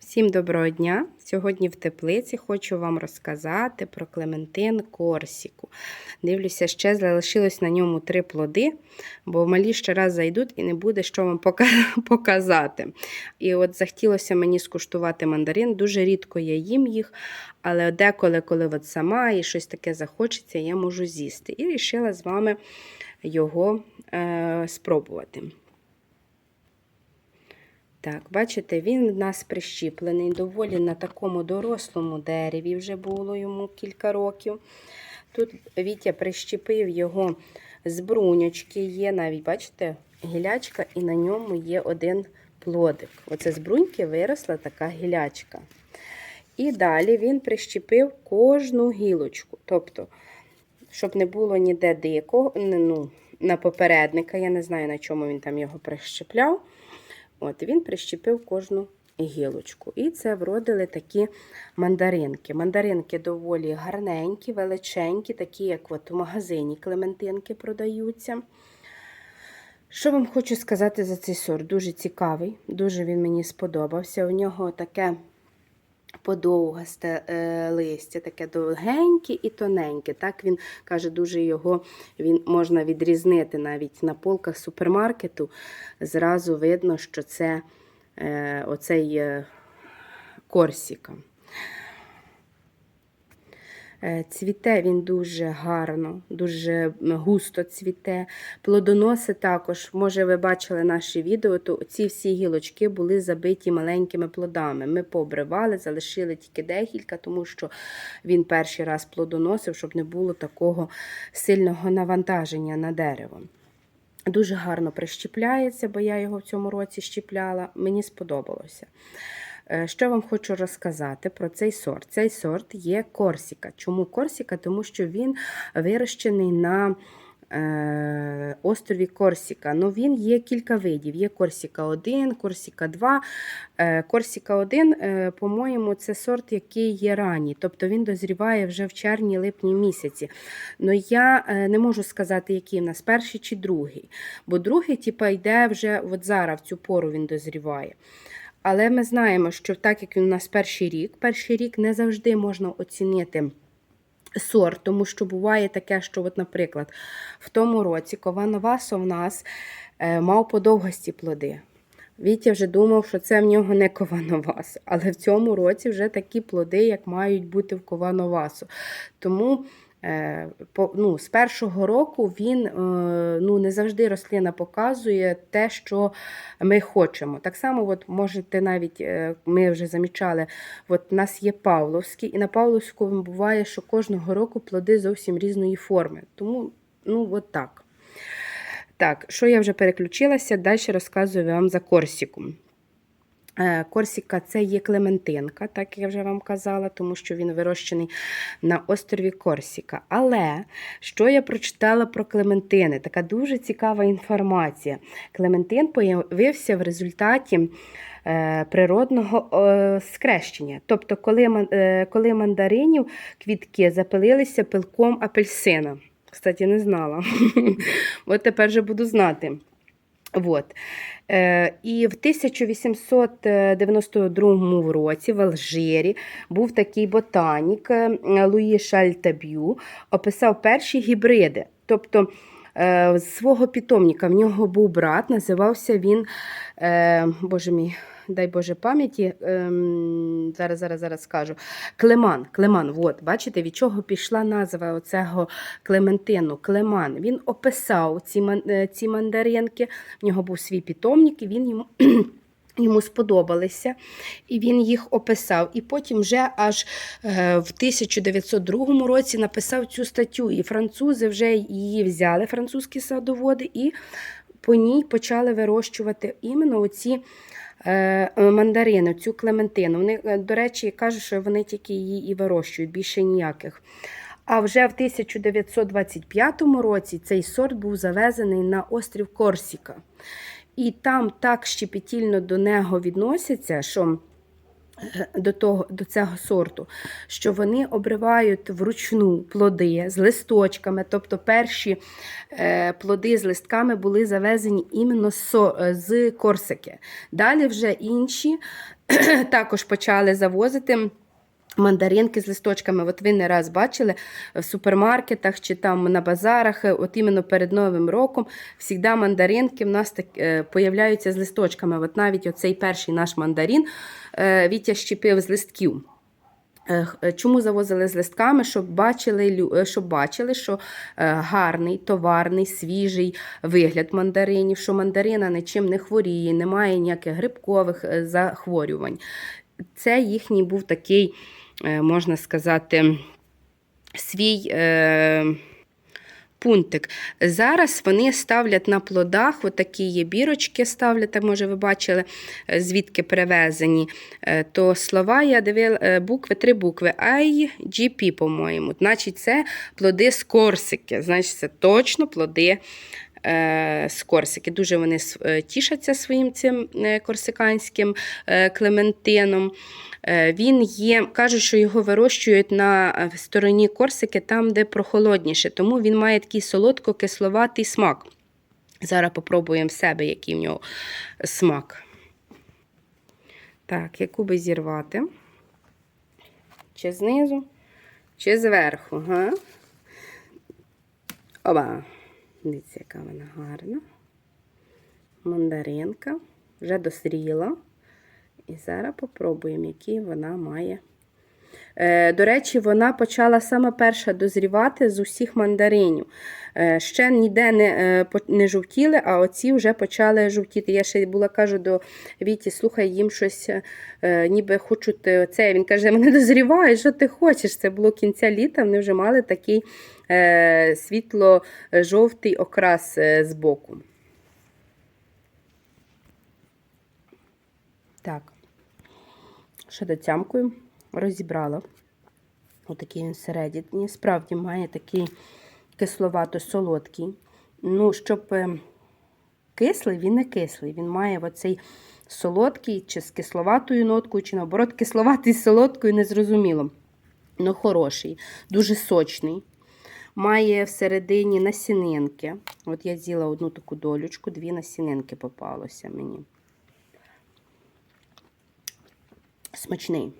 Всім доброго дня! Сьогодні в теплиці хочу вам розказати про Клементин Корсіку. Дивлюся, ще залишилось на ньому три плоди, бо малі ще раз зайдуть і не буде що вам показати. І от захотілося мені скуштувати мандарин. Дуже рідко я їм їх, але деколи, коли от сама і щось таке захочеться, я можу з'їсти. І вирішила з вами його е, спробувати. Так, бачите, він в нас прищіплений доволі на такому дорослому дереві вже було йому кілька років. Тут Вітя прищепив його з бруньочки, є навіть, бачите, гілячка, і на ньому є один плодик. Оце з бруньки виросла така гілячка. І далі він прищепив кожну гілочку. Тобто, щоб не було ніде дикого, ну, на попередника, я не знаю, на чому він там його прищепляв. От, Він прищепив кожну гілочку. І це вродили такі мандаринки. Мандаринки доволі гарненькі, величенькі, такі, як от в магазині клементинки продаються. Що вам хочу сказати за цей сорт? Дуже цікавий, дуже він мені сподобався. У нього таке подовгасте е, листя, таке довгеньке і тоненьке. Так він каже, дуже його він можна відрізнити навіть на полках супермаркету. Зразу видно, що це е, оцей е, корсіка. Е, Цвіте він дуже гарно, дуже густо цвіте. Плодоноси також, може, ви бачили наші відео, то ці всі гілочки були забиті маленькими плодами. Ми пообривали, залишили тільки декілька, тому що він перший раз плодоносив, щоб не було такого сильного навантаження на дерево. Дуже гарно прищіпляється, бо я його в цьому році щіпляла. Мені сподобалося. Е, Що вам хочу розказати про цей сорт? Цей сорт є Корсіка. Чому Корсіка? Тому що він вирощений на е, острові Корсіка. Ну, він є кілька видів. Є Корсіка 1, Корсіка 2. Е, Корсіка 1, е, по-моєму, це сорт, який є ранній, тобто він дозріває вже в червні-липні місяці. Ну я не можу сказати, який в нас перший чи другий. Бо другий, типа, йде вже от зараз, в цю пору він дозріває. Але ми знаємо, що так як у нас перший рік, перший рік не завжди можна оцінити сорт, тому що буває таке, що, от, наприклад, в тому році Ковановасо в нас е, мав подовгості плоди. Вітя вже думав, що це в нього не ковановас, але в цьому році вже такі плоди, як мають бути в ковановасу. Тому по, ну, з першого року він е, ну, не завжди рослина показує те, що ми хочемо. Так само, от можете навіть, е, ми вже замічали, от у нас є Павловський, і на Павловському буває, що кожного року плоди зовсім різної форми. Тому, ну, от так. Так, що я вже переключилася, далі розказую вам за Корсіку. Е, Корсіка це є Клементинка, так як я вже вам казала, тому що він вирощений на острові Корсіка. Але що я прочитала про Клементини? Така дуже цікава інформація. Клементин появився в результаті е, природного е, скрещення. Тобто, коли, ман- коли мандаринів квітки запилилися пилком апельсина. Кстати, не знала. От тепер вже буду знати. Вот. Е, і в 1892 році в Алжирі був такий ботанік е, Луї Шальтаб'ю, описав перші гібриди. Тобто е, свого питомника в нього був брат, називався він, боже мій, дай Боже пам'яті, ем, зараз, зараз, зараз скажу. Клеман. Клеман, от, бачите, від чого пішла назва оцього Клементину? Клеман. Він описав ці, е, ці мандаринки, в нього був свій питомник, і він йому. Йому сподобалися, і він їх описав. І потім вже аж е, в 1902 році написав цю статтю. І французи вже її взяли, французькі садоводи, і по ній почали вирощувати іменно оці е, мандарини, цю клементину. Вони, е, до речі, кажуть, що вони тільки її і вирощують, більше ніяких. А вже в 1925 році цей сорт був завезений на острів Корсіка. І там так щепетільно до нього відносяться, що е, до, того, до цього сорту, що вони обривають вручну плоди з листочками. Тобто перші е, плоди з листками були завезені іменно е, з Корсики. Далі вже інші також почали завозити. Мандаринки з листочками, от ви не раз бачили в супермаркетах чи там на базарах, е, от іменно перед Новим роком, завжди мандаринки в нас так, е, появляються з листочками. От навіть оцей перший наш мандарин е, Вітя щепив з листків. Е, е, Чому завозили з листками? Щоб бачили, е, щоб бачили, що е, гарний, товарний, свіжий вигляд мандаринів, що мандарина нічим не хворіє, немає ніяких грибкових е, захворювань. Це їхній був такий, е, можна сказати, свій. Е, Пунктик. Зараз вони ставлять на плодах, отакі є бірочки ставлять, так, може ви бачили, е, звідки перевезені. Е, То слова я дивила, е, букви, три букви IGP, по-моєму. Значить, це плоди з Корсики. Значить, це точно плоди е, з Корсики. Дуже вони е, тішаться своїм цим е, корсиканським е, клементином. Е, Він є, кажуть, що його вирощують на е, стороні Корсики, там, де прохолодніше, тому він має такий солодко-кисловатий смак. Зараз попробуємо себе, який в нього смак. Так, яку би зірвати? Чи знизу, чи зверху, га? Оба. Дивіться, яка вона гарна. Мандаринка. Вже досріла. І зараз попробуємо, який вона має. Е, до речі, вона почала саме перша дозрівати з усіх мандаринів. Е, ще ніде не, е, не жовтіли, а оці вже почали жовтіти. Я ще була кажу до Віті, слухай, їм щось ніби хочуть е, це. Він каже, мене дозріває, що ти хочеш? Це було кінця літа, вони вже мали такий світло-жовтий окрас е, збоку. Так. Ще доцямкою розібрала. Отакий він всередині. Справді має такий кисловато-солодкий. Ну, щоб е, кислий, він не кислий. Він має оцей солодкий, чи з кисловатою ноткою, чи наоборот, кисловатий з солодкою, незрозуміло. Ну, хороший, дуже сочний. Має всередині насінинки. От я з'їла одну таку долючку, дві насінинки попалося мені. Смачний.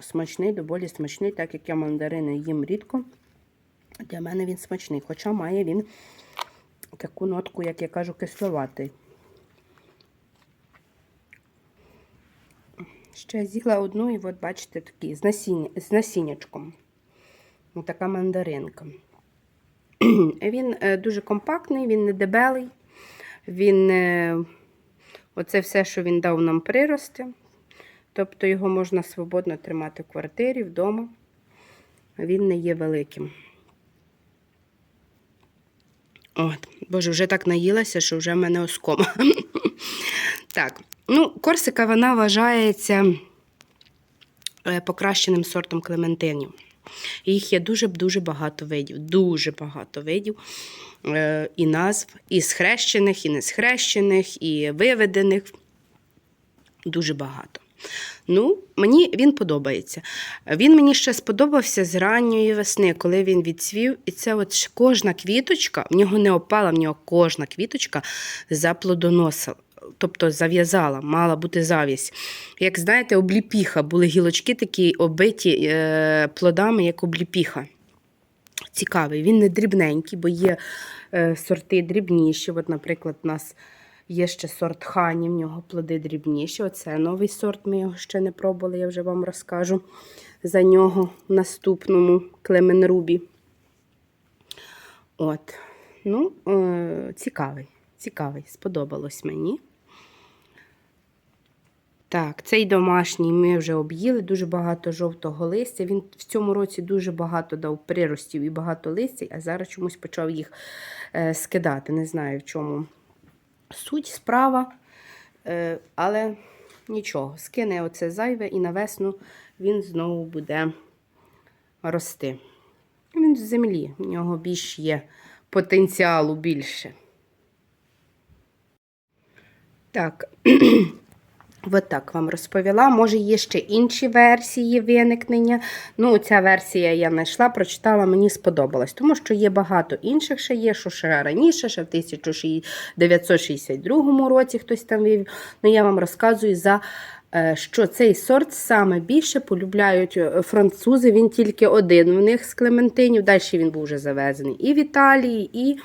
Смачний, доволі смачний, так як я мандарини їм рідко. Для мене він смачний, хоча має він таку нотку, як я кажу, кисловатий. Ще з'їла одну, і от бачите, такий з, насіння, з насіннячком. Ось така мандаринка. Він е, дуже компактний, він не дебелий. Він, е, оце все, що він дав нам прирости. Тобто його можна свободно тримати в квартирі, вдома. Він не є великим. От, Боже, вже так наїлася, що вже в мене оскома. так, ну, Корсика вона вважається е, покращеним сортом клементинів. Їх є дуже-дуже багато видів. Дуже багато видів е, і назв, і схрещених, і несхрещених, і виведених. Дуже багато. Ну, мені він подобається. Він мені ще сподобався з ранньої весни, коли він відцвів. І це от кожна квіточка, в нього не опала, в нього кожна квіточка заплодоносила. Тобто зав'язала, мала бути завість. Як знаєте, обліпіха, були гілочки такі оббиті е, плодами, як обліпіха. Цікавий, він не дрібненький, бо є е, сорти дрібніші. От, наприклад, у нас є ще сорт хані, в нього плоди дрібніші. Оце новий сорт, ми його ще не пробували, я вже вам розкажу за нього в наступному Клеменрубі. От. Ну, е, цікавий, цікавий, сподобалось мені. Так, цей домашній ми вже об'їли, дуже багато жовтого листя. Він в цьому році дуже багато дав приростів і багато листя, а зараз чомусь почав їх е, скидати. Не знаю в чому суть справа, е, але нічого, скине оце зайве і на весну він знову буде рости. Він з землі, в нього більш є потенціалу більше. Так. От так вам розповіла. Може, є ще інші версії виникнення. Ну, ця версія я знайшла, прочитала, мені сподобалась, тому що є багато інших ще є, що ще раніше, ще в 1962 році хтось там вивів. Ну, я вам розказую за е, що цей сорт саме більше полюбляють е, французи. Він тільки один в них з клементинів. Далі він був вже завезений і в Італії, і,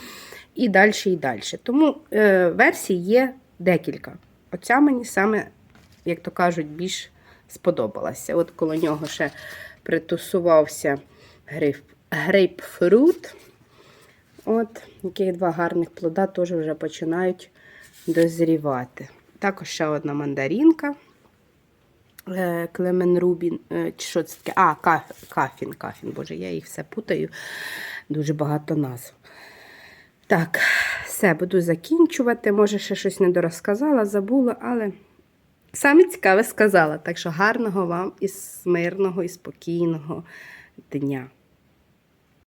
і далі, і далі. Тому е, версій є декілька. Оця мені саме, як то кажуть, більш сподобалася. От коло нього ще притусувався грейп, грейпфрут. От, яких два гарних плода теж вже починають дозрівати. Також ще одна мандарінка. Е, Клемен Рубін, е, що це таке? А, кафін, кафін, боже, я їх все путаю. Дуже багато назв. Так, все, буду закінчувати. Може, ще щось не дорозказала, забула, але саме цікаве сказала. Так що гарного вам і мирного і спокійного дня.